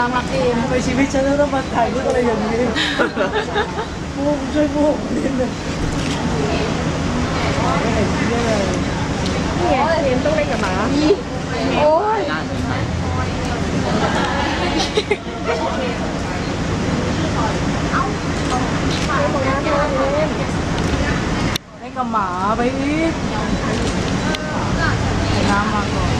น้องรักเองทำไมชีวิตฉันต้องมาถ่ายรูปอะไรอย่างนี้พวกช่วยพวกนิดนึงไม่เห็นที่นี่เลยเนี่ยเรียนต้องเล่นกับหมาโอ้ยให้กับหมาไปอีกให้น้ำมาก่อน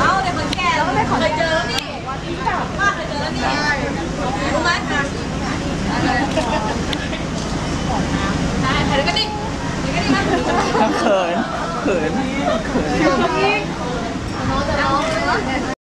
เอาเด็กคนแก่แล้วไม่เคยเจอแล้วนี่ป้าเคยเจอแล้วนี่รู้ไหมได้ถ่ายด้วยกันดิถ่ายด้วยกันดินะ เขินเขินเขิน